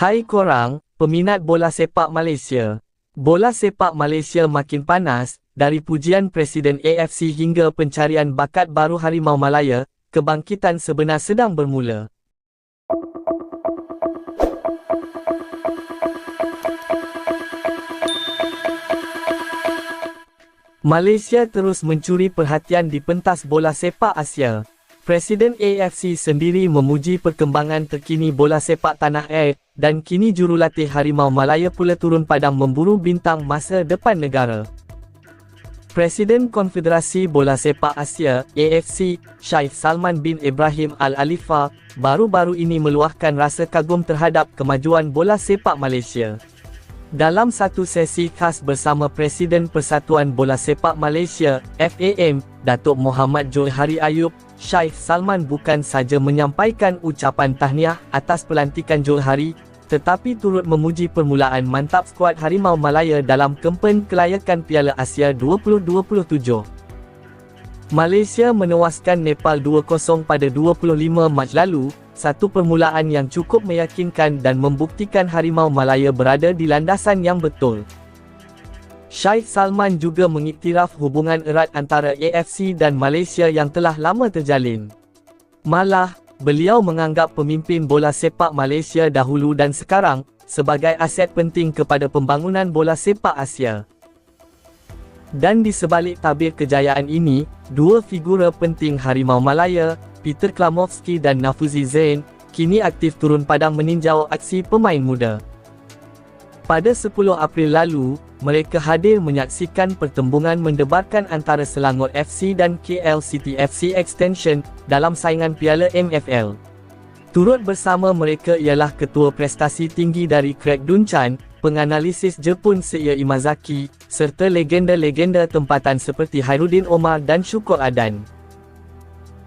Hai korang, peminat bola sepak Malaysia. Bola sepak Malaysia makin panas, dari pujian Presiden AFC hingga pencarian bakat baru Harimau Malaya, kebangkitan sebenar sedang bermula. Malaysia terus mencuri perhatian di pentas bola sepak Asia. Presiden AFC sendiri memuji perkembangan terkini bola sepak tanah air dan kini jurulatih Harimau Malaya pula turun padang memburu bintang masa depan negara. Presiden Konfederasi Bola Sepak Asia AFC Shaif Salman bin Ibrahim Al-Alifa baru-baru ini meluahkan rasa kagum terhadap kemajuan bola sepak Malaysia. Dalam satu sesi khas bersama Presiden Persatuan Bola Sepak Malaysia, FAM, Datuk Muhammad Johari Ayub, Syekh Salman bukan saja menyampaikan ucapan tahniah atas pelantikan Johari, tetapi turut memuji permulaan mantap skuad Harimau Malaya dalam kempen kelayakan Piala Asia 2027. Malaysia menewaskan Nepal 2-0 pada 25 Mac lalu, satu permulaan yang cukup meyakinkan dan membuktikan Harimau Malaya berada di landasan yang betul. Syed Salman juga mengiktiraf hubungan erat antara AFC dan Malaysia yang telah lama terjalin. Malah, beliau menganggap pemimpin bola sepak Malaysia dahulu dan sekarang sebagai aset penting kepada pembangunan bola sepak Asia. Dan di sebalik tabir kejayaan ini, dua figura penting Harimau Malaya, Peter Klamovski dan Nafuzi Zain, kini aktif turun padang meninjau aksi pemain muda. Pada 10 April lalu, mereka hadir menyaksikan pertembungan mendebarkan antara Selangor FC dan KL City FC Extension dalam saingan Piala MFL. Turut bersama mereka ialah Ketua Prestasi Tinggi dari Craig Dunchan, penganalisis Jepun Seiya Imazaki, serta legenda-legenda tempatan seperti Hairudin Omar dan Syukur Adan.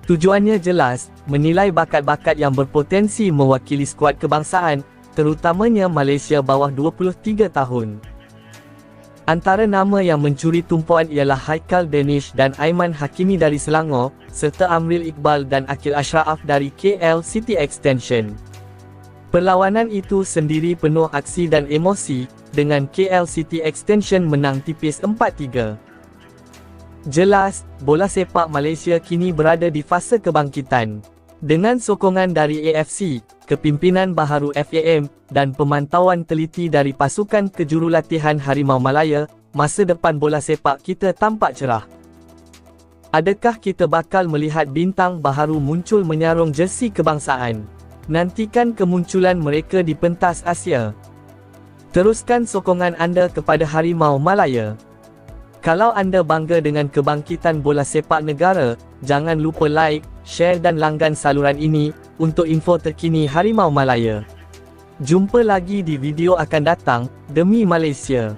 Tujuannya jelas, menilai bakat-bakat yang berpotensi mewakili skuad kebangsaan, terutamanya Malaysia bawah 23 tahun. Antara nama yang mencuri tumpuan ialah Haikal Danish dan Aiman Hakimi dari Selangor, serta Amril Iqbal dan Akil Ashraf dari KL City Extension. Perlawanan itu sendiri penuh aksi dan emosi, dengan KL City Extension menang tipis 4-3. Jelas, bola sepak Malaysia kini berada di fasa kebangkitan. Dengan sokongan dari AFC, kepimpinan baharu FAM, dan pemantauan teliti dari pasukan kejurulatihan Harimau Malaya, masa depan bola sepak kita tampak cerah. Adakah kita bakal melihat bintang baharu muncul menyarung jersey kebangsaan? Nantikan kemunculan mereka di pentas Asia. Teruskan sokongan anda kepada Harimau Malaya. Kalau anda bangga dengan kebangkitan bola sepak negara, jangan lupa like, share dan langgan saluran ini untuk info terkini Harimau Malaya. Jumpa lagi di video akan datang, demi Malaysia.